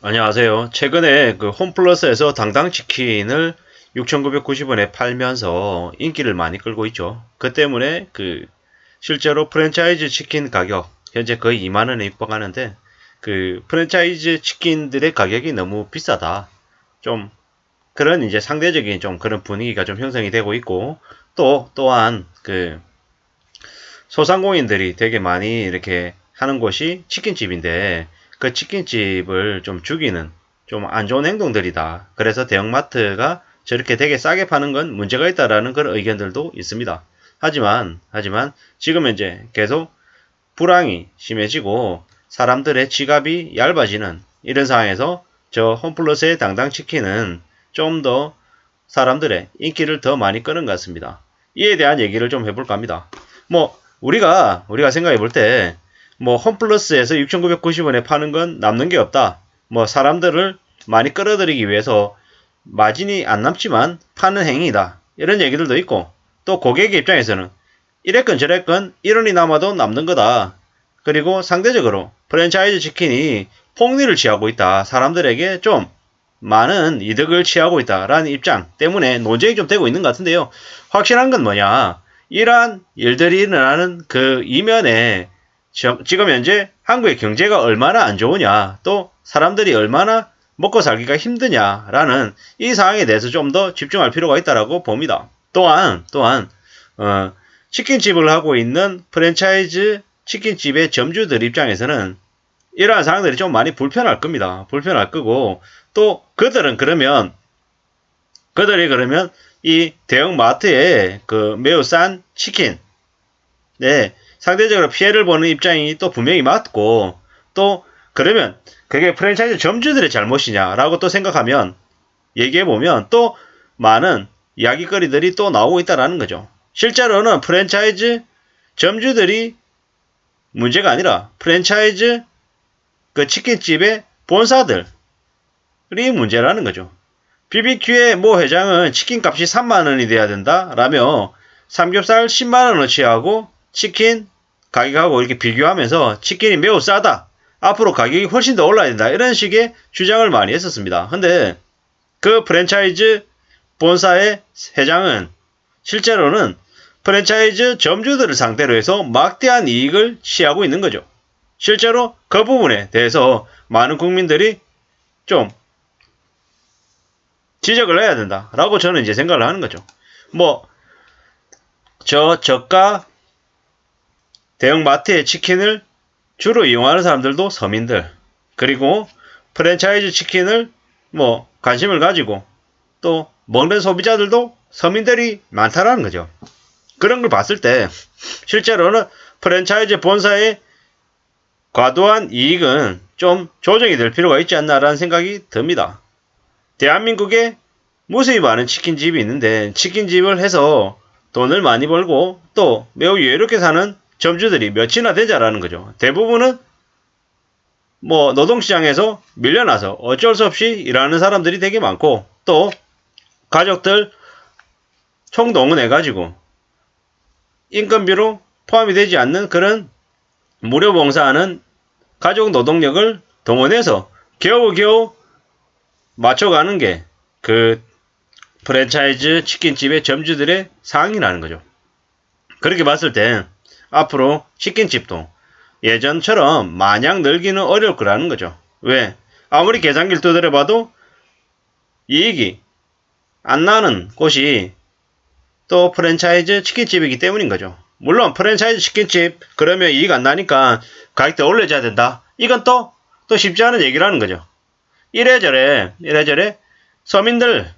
안녕하세요. 최근에 그 홈플러스에서 당당치킨을 6,990원에 팔면서 인기를 많이 끌고 있죠. 그 때문에 그 실제로 프랜차이즈 치킨 가격 현재 거의 2만 원에 육박하는데 그 프랜차이즈 치킨들의 가격이 너무 비싸다. 좀 그런 이제 상대적인 좀 그런 분위기가 좀 형성이 되고 있고 또 또한 그 소상공인들이 되게 많이 이렇게 하는 곳이 치킨집인데 그 치킨집을 좀 죽이는 좀 안 좋은 행동들이다. 그래서 대형마트가 저렇게 되게 싸게 파는 건 문제가 있다라는 그런 의견들도 있습니다. 하지만 하지만 지금 이제 계속 불황이 심해지고 사람들의 지갑이 얇아지는 이런 상황에서 저 홈플러스의 당당 치킨은 좀 더 사람들의 인기를 더 많이 끄는 것 같습니다. 이에 대한 얘기를 좀 해볼까 합니다. 뭐 우리가 우리가 생각해 볼 때 뭐 홈플러스에서 6,990원에 파는 건 남는 게 없다. 뭐 사람들을 많이 끌어들이기 위해서 마진이 안 남지만 파는 행위다. 이런 얘기들도 있고 또 고객의 입장에서는 이랬건 저랬건 1원이 남아도 남는 거다. 그리고 상대적으로 프랜차이즈 치킨이 폭리를 취하고 있다. 사람들에게 좀 많은 이득을 취하고 있다라는 입장 때문에 논쟁이 좀 되고 있는 것 같은데요. 확실한 건 뭐냐? 이러한 일들이 일어나는 그 이면에 저- 지금 현재 한국의 경제가 얼마나 안 좋으냐, 또 사람들이 얼마나 먹고 살기가 힘드냐라는 이 상황에 대해서 좀 더 집중할 필요가 있다라고 봅니다. 또한 또한 어, 치킨집을 하고 있는 프랜차이즈 치킨집의 점주들 입장에서는 이러한 상황들이 좀 많이 불편할 겁니다. 불편할 거고 또 그들은 그러면 그들이 그러면 이 대형 마트에 그 매우 싼 치킨 네 상대적으로 피해를 보는 입장이 또 분명히 맞고 또 그러면 그게 프랜차이즈 점주들의 잘못이냐라고 또 생각하면 얘기해 보면 또 많은 이야기거리들이 또 나오고 있다라는 거죠. 실제로는 프랜차이즈 점주들이 문제가 아니라 프랜차이즈 그 치킨집의 본사들이 문제라는 거죠. BBQ의 모 회장은 치킨 값이 3만 원이 돼야 된다 라며 삼겹살 10만 원어치 하고 치킨 가격하고 이렇게 비교하면서 치킨이 매우 싸다. 앞으로 가격이 훨씬 더 올라야 된다. 이런 식의 주장을 많이 했었습니다. 근데 그 프랜차이즈 본사의 회장은 실제로는 프랜차이즈 점주들을 상대로 해서 막대한 이익을 취하고 있는 거죠. 실제로 그 부분에 대해서 많은 국민들이 좀 지적을 해야 된다라고 저는 이제 생각을 하는 거죠. 뭐 저 저가 대형 마트의 치킨을 주로 이용하는 사람들도 서민들 그리고 프랜차이즈 치킨을 뭐 관심을 가지고 또 먹는 소비자들도 서민들이 많다라는 거죠. 그런 걸 봤을 때 실제로는 프랜차이즈 본사의 과도한 이익은 좀 조정이 될 필요가 있지 않나라는 생각이 듭니다. 대한민국에 무수히 많은 치킨집이 있는데 치킨집을 해서 돈을 많이 벌고 또 매우 여유롭게 사는 점주들이 몇이나 되자라는 거죠. 대부분은 뭐 노동시장에서 밀려나서 어쩔 수 없이 일하는 사람들이 되게 많고 또 가족들 총동원해가지고 인건비로 포함이 되지 않는 그런 무료 봉사하는 가족 노동력을 동원해서 겨우겨우 맞춰가는 게 그 프랜차이즈 치킨집의 점주들의 상황이라는 거죠. 그렇게 봤을 때 앞으로 치킨집도 예전처럼 마냥 늘기는 어려울 거라는 거죠. 왜? 아무리 계산기를 두드려봐도 이익이 안 나는 곳이 또 프랜차이즈 치킨집이기 때문인 거죠. 물론 프랜차이즈 치킨집 그러면 이익 안 나니까 가격대 올려줘야 된다. 이건 또, 또 쉽지 않은 얘기라는 거죠. 이래저래, 이래저래 서민들,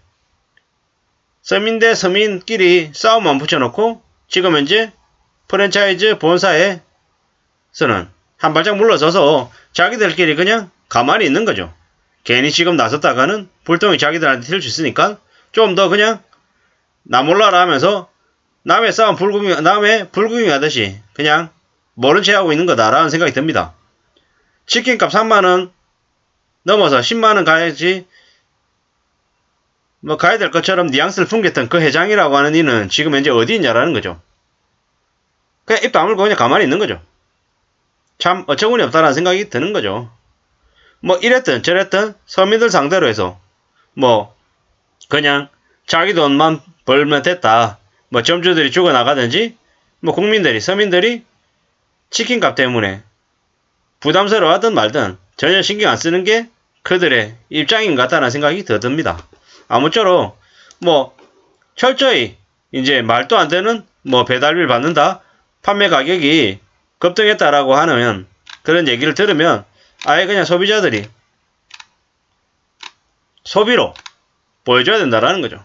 서민 대 서민끼리 싸움만 붙여놓고 지금 현재 프랜차이즈 본사에서는 한 발짝 물러서서 자기들끼리 그냥 가만히 있는 거죠. 괜히 지금 나섰다가는 불똥이 자기들한테 튈 수 있으니까 좀 더 그냥 나 몰라라 하면서 남의 싸움 불구미, 남의 불구미 하듯이 그냥 모른 채 하고 있는 거다라는 생각이 듭니다. 치킨값 3만원 넘어서 10만원 가야지 뭐 가야 될 것처럼 뉘앙스를 풍겼던 그 회장이라고 하는 이는 지금 현재 어디 있냐라는 거죠. 그냥 입 다물고 그냥 가만히 있는 거죠. 참 어처구니 없다라는 생각이 드는 거죠. 뭐 이랬든 저랬든 서민들 상대로 해서 뭐 그냥 자기 돈만 벌면 됐다. 뭐 점주들이 죽어나가든지 뭐 국민들이 서민들이 치킨값 때문에 부담스러워하든 말든 전혀 신경 안 쓰는 게 그들의 입장인 것 같다는 생각이 더 듭니다. 아무쪼록 뭐 철저히 이제 말도 안 되는 뭐 배달비를 받는다 판매 가격이 급등했다라고 하면 그런 얘기를 들으면 아예 그냥 소비자들이 소비로 보여줘야 된다라는 거죠.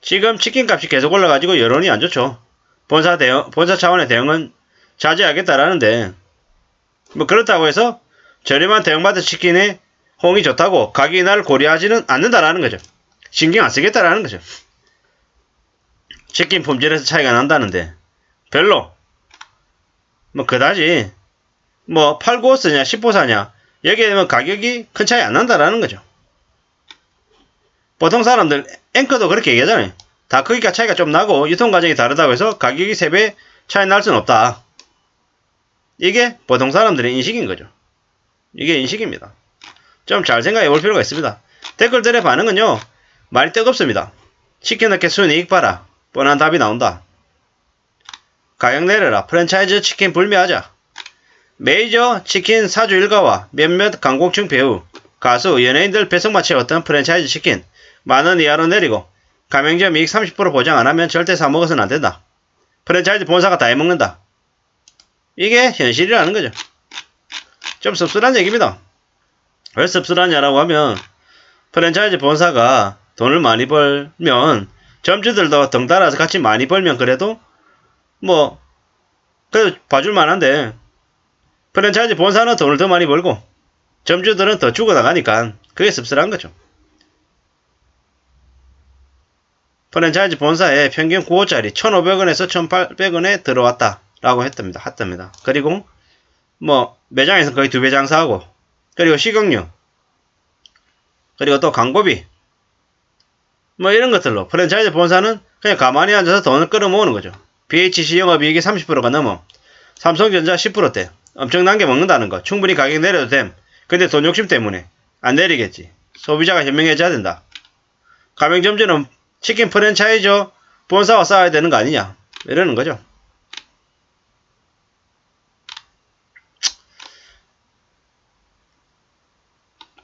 지금 치킨 값이 계속 올라가지고 여론이 안 좋죠. 본사 대응, 본사 차원의 대응은 자제하겠다라는데 뭐 그렇다고 해서 저렴한 대형마트 치킨의 홍이 좋다고 가격 인하를 고려하지는 않는다라는 거죠. 신경 안 쓰겠다라는 거죠. 치킨 품질에서 차이가 난다는데 별로 뭐 그다지 뭐 8고 쓰냐 10호 사냐 여기에 되면 가격이 큰 차이 안 난다라는 거죠. 보통 사람들 앵커도 그렇게 얘기하잖아요. 다 크기가 차이가 좀 나고 유통 과정이 다르다고 해서 가격이 3배 차이 날 수는 없다. 이게 보통 사람들의 인식인 거죠. 이게 인식입니다. 좀 잘 생각해 볼 필요가 있습니다. 댓글들의 반응은요. 말이 뜨겁습니다. 치킨 넣게 순이익 봐라. 뻔한 답이 나온다. 가격 내려라. 프랜차이즈 치킨 불매하자. 메이저 치킨 사주 일가와 몇몇 강공충 배우, 가수, 연예인들 배송마 채웠던 프랜차이즈 치킨 만원 이하로 내리고 가맹점 이익 30% 보장 안 하면 절대 사 먹어서는 안 된다. 프랜차이즈 본사가 다 해먹는다. 이게 현실이라는 거죠. 좀 씁쓸한 얘기입니다. 왜 씁쓸하냐라고 하면 프랜차이즈 본사가 돈을 많이 벌면 점주들도 덩달아서 같이 많이 벌면 그래도 뭐 그래도 봐줄 만한데 프랜차이즈 본사는 돈을 더 많이 벌고 점주들은 더 죽어나가니까 그게 씁쓸한 거죠. 프랜차이즈 본사에 평균 9호짜리 1,500원에서 1,800원에 들어왔다. 라고 했답니다. 했답니다. 그리고 뭐 매장에서 거의 두 배 장사하고 그리고 식용유 그리고 또 광고비 뭐 이런 것들로 프랜차이즈 본사는 그냥 가만히 앉아서 돈을 끌어모으는 거죠. BHC 영업이익이 30%가 넘어 삼성전자 10%대 엄청난 게 먹는다는 거 충분히 가격 내려도 됨. 근데 돈 욕심 때문에 안 내리겠지. 소비자가 현명해져야 된다. 가맹점주는 치킨 프랜차이즈 본사와 싸워야 되는 거 아니냐 이러는 거죠.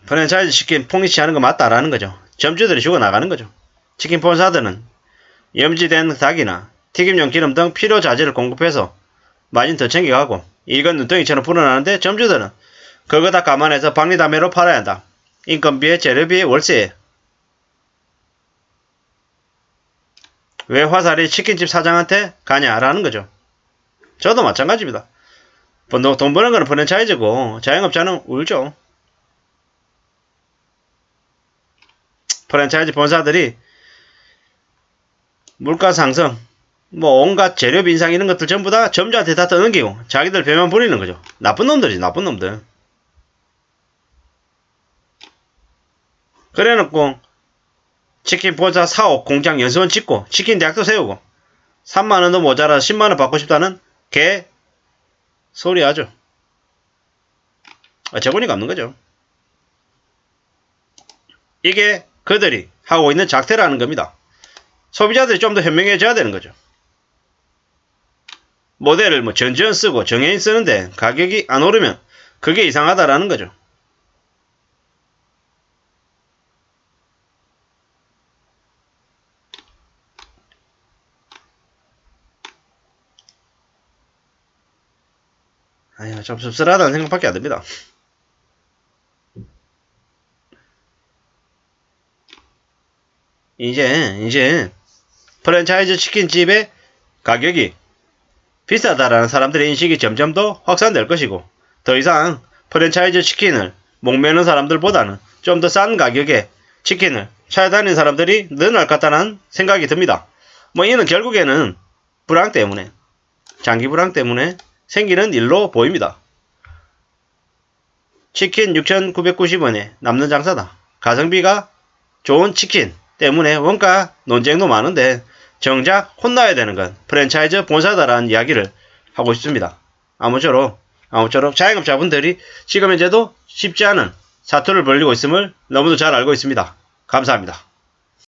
프랜차이즈 치킨 폭리치 하는 거 맞다라는 거죠. 점주들이 죽어나가는 거죠. 치킨 본사들은 염지된 닭이나 튀김용 기름 등 필요 자재를 공급해서 마진 더 챙겨가고 이건 눈덩이처럼 불어나는데 점주들은 그거 다 감안해서 박리담회로 팔아야 한다. 인건비에 재료비에 월세에 왜 화살이 치킨집 사장한테 가냐라는 거죠. 저도 마찬가지입니다. 돈, 돈 버는 거는 프랜차이즈고 자영업자는 울죠. 프랜차이즈 본사들이 물가 상승, 뭐 온갖 재료비 인상 이런 것들 전부 다 점주한테 다 떠넘기고 자기들 배만 부리는 거죠. 나쁜 놈들이지 나쁜 놈들. 그래놓고 치킨 본사 사옥 공장 연수원 짓고 치킨 대학도 세우고 3만원도 모자라 10만원 받고 싶다는 개 소리 하죠. 어처구니가 없는 거죠. 이게 그들이 하고 있는 작태라는 겁니다. 소비자들이 좀 더 현명해져야 되는 거죠. 모델을 뭐 전지현 쓰고 정해인 쓰는데 가격이 안 오르면 그게 이상하다라는 거죠. 아유, 좀 씁쓸하다는 생각밖에 안 듭니다. 이제, 이제, 프랜차이즈 치킨집의 가격이 비싸다라는 사람들의 인식이 점점 더 확산될 것이고, 더 이상 프랜차이즈 치킨을 목매는 사람들보다는 좀 더 싼 가격에 치킨을 찾아다니는 사람들이 늘어날 것 같다는 생각이 듭니다. 뭐 이는 결국에는 불황 때문에, 장기 불황 때문에 생기는 일로 보입니다. 치킨 6,990원에 남는 장사다. 가성비가 좋은 치킨 때문에 원가 논쟁도 많은데 정작 혼나야 되는 건 프랜차이즈 본사다라는 이야기를 하고 싶습니다. 아무쪼록 아무쪼록 자영업자분들이 지금 현재도 쉽지 않은 사투를 벌리고 있음을 너무도 잘 알고 있습니다. 감사합니다.